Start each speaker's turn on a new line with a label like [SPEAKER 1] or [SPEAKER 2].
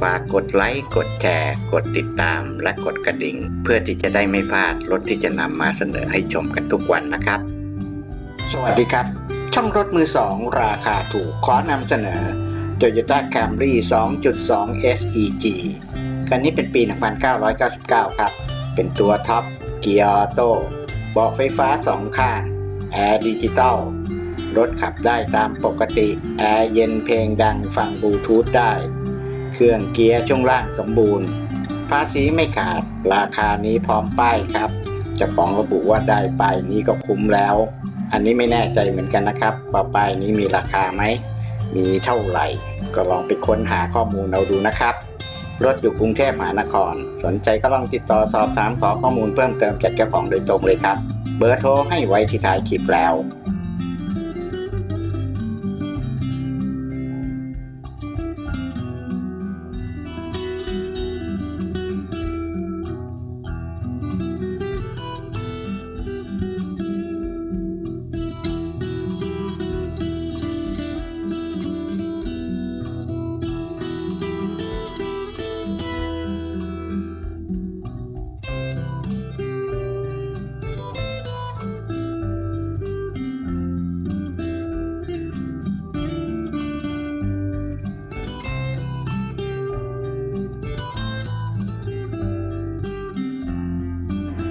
[SPEAKER 1] ฝากกดไลค์ กดแชร์ กดติดตาม และกดกระดิ่ง เพื่อที่จะได้ไม่พลาดรถที่จะนำมาเสนอให้ชมกันทุกวันนะครับ สวัสดีครับ ช่องรถมือสองราคาถูกขอนำเสนอ Toyota Camry 2.2 SEG คันนี้เป็นปี 1999 ครับ เป็นตัวท็อป เกียร์ออโต้เบาะไฟฟ้าสองข้างแอร์ดิจิตอลรถขับได้ตามปกติ แอร์เย็นเพลงดังฟังบลูทูธได้ เครื่องเกียร์ช่วงล่างสมบูรณ์ ภาษีไม่ขาด ราคานี้พร้อมป้ายครับจ้าของระบุว่าได้ป้ายนี้ก็คุ้มแล้ว อันนี้ไม่แน่ใจเหมือนกันนะครับว่าป้ายนี้มีราคาไหม มีเท่าไหร่ ก็ลองไปค้นหาข้อมูลเอาดูนะครับ รถอยู่กรุงเทพมหานคร สนใจก็ลองติดต่อสอบถามขอข้อมูลเพิ่มเติมจากเจ้าของโดยตรงเลยครับ เบอร์โทรให้ไว้ที่ท้ายคลิปแล้ว